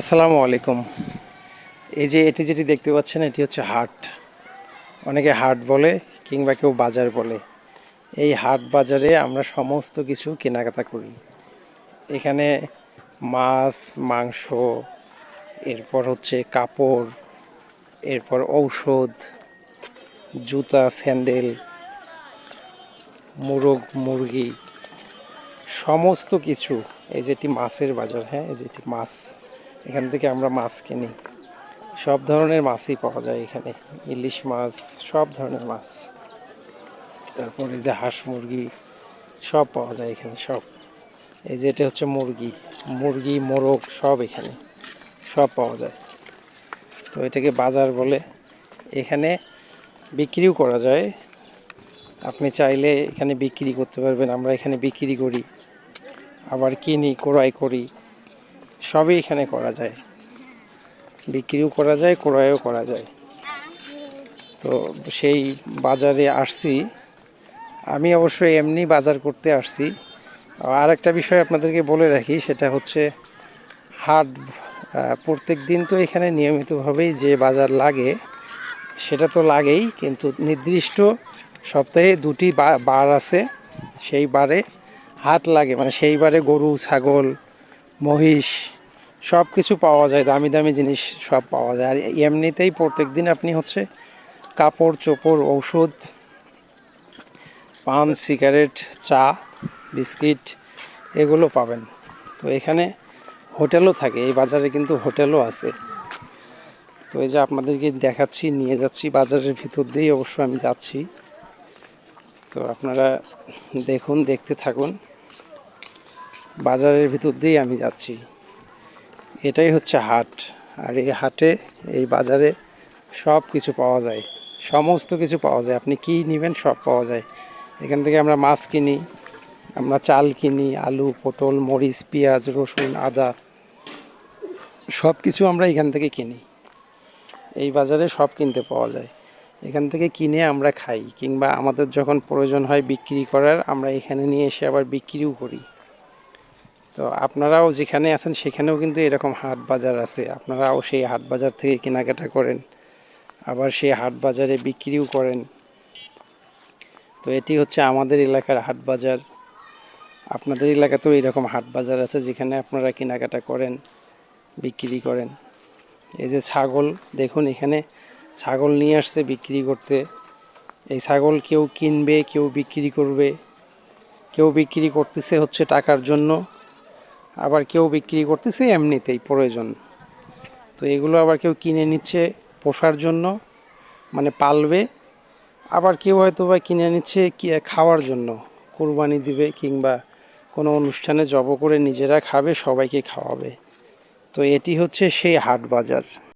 আসসালামু আলাইকুম। এই যে এটি যেটি দেখতে পাচ্ছেন, এটি হচ্ছে হাট। অনেকে হাট বলে কিংবা কেউ বাজার বলে। এই হাট বাজারে আমরা সমস্ত কিছু কেনাকাটা করি। এখানে মাছ, মাংস, এরপর হচ্ছে কাপড়, এরপর ঔষধ, জুতা, স্যান্ডেল, মুরগ, মুরগি, সমস্ত কিছু। এই যেটি মাছের বাজার হ্যাঁ এই যেটি মাছ। এখান থেকে আমরা মাছ কিনি। সব ধরনের মাছই পাওয়া যায় এখানে। ইলিশ মাছ, সব ধরনের মাছ। তারপরে যে হাঁস মুরগি, সব পাওয়া যায় এখানে, সব। এই যে এটা হচ্ছে মুরগি। মুরগি, মোরগ, সব এখানে। সব পাওয়া যায়। তো এটাকে বাজার বলে। এখানে বিক্রিও করা যায়। আপনি চাইলে এখানে বিক্রি করতে পারবেন। আমরা এখানে বিক্রি করি। আবার কিনি, ক্রয় করি। সবই এখানে করা যায়। বিক্রিও করা যায়, ক্রয়ও করা যায়। তো সেই বাজারে আসছি। আমি অবশ্যই এমনি বাজার করতে আসছি। আর একটা বিষয় আপনাদেরকে বলে রাখি, সেটা হচ্ছে হাট প্রত্যেক দিন তো এখানে নিয়মিতভাবেই যে বাজার লাগে, সেটা তো লাগেই, কিন্তু নির্দিষ্ট সপ্তাহে দুটি বার আছে। সেই বারে হাট লাগে মানে সেই বারে গরু, ছাগল, মহিষ সব কিছু পাওয়া যায় দামি দামি জিনিস সব পাওয়া যায়। আর এমনিতেই প্রত্যেক দিন আপনি হচ্ছে কাপড়, চোপড়, ঔষধ, পান, সিগারেট, চা, বিস্কিট এগুলো পাবেন। তো এখানে হোটেলও থাকে, এই বাজারে কিন্তু হোটেলও আছে। তো এই যে আপনাদেরকে দেখাচ্ছি, নিয়ে যাচ্ছি, বাজারের ভিতর দিয়েই অবশ্য আমি যাচ্ছি। তো আপনারা দেখুন, দেখতে থাকুন। বাজারের ভিতর দিয়েই আমি যাচ্ছি। এটাই হচ্ছে হাট। আর এই হাটে, এই বাজারে সব কিছু পাওয়া যায়। সমস্ত কিছু পাওয়া যায়। আপনি কী নেবেন সব পাওয়া যায়। এখান থেকে আমরা মাছ কিনি, আমরা চাল কিনি, আলু, পটল, মরিচ, পেঁয়াজ, রসুন, আদা, সব কিছু আমরা এখান থেকে কিনি। এই বাজারে সব কিনতে পাওয়া যায়। এখান থেকে কিনে আমরা খাই, কিংবা আমাদের যখন প্রয়োজন হয় বিক্রি করার, আমরা এখানে নিয়ে এসে আবার বিক্রিও করি। তো আপনারাও যেখানে আছেন, সেখানেও কিন্তু এরকম হাট বাজার আছে। আপনারাও সেই হাট বাজার থেকে কেনাকাটা করেন, আবার সেই হাট বাজারে বিক্রিও করেন। তো এটি হচ্ছে আমাদের এলাকার হাট বাজার। আপনাদের এলাকাতেও এরকম হাট বাজার আছে, যেখানে আপনারা কেনাকাটা করেন, বিক্রি করেন। এই যে ছাগল, দেখুন এখানে ছাগল নিয়ে আসছে বিক্রি করতে। এই ছাগল কেউ কিনবে, কেউ বিক্রি করবে। কেউ বিক্রি করতেছে হচ্ছে টাকার জন্য। আবার কেউ বিক্রি করতেছে এমনিতেই, প্রয়োজন। তো এগুলো আবার কেউ কিনে নিচ্ছে পোষার জন্য মানে পালবে। আবার কেউ হয়তো বা কিনে নিচ্ছে খাওয়ার জন্য। কোরবানি দিবে কিংবা কোনো অনুষ্ঠানে জব করে নিজেরা খাবে, সবাইকে খাওয়াবে। তো এটি হচ্ছে সেই হাট বাজার।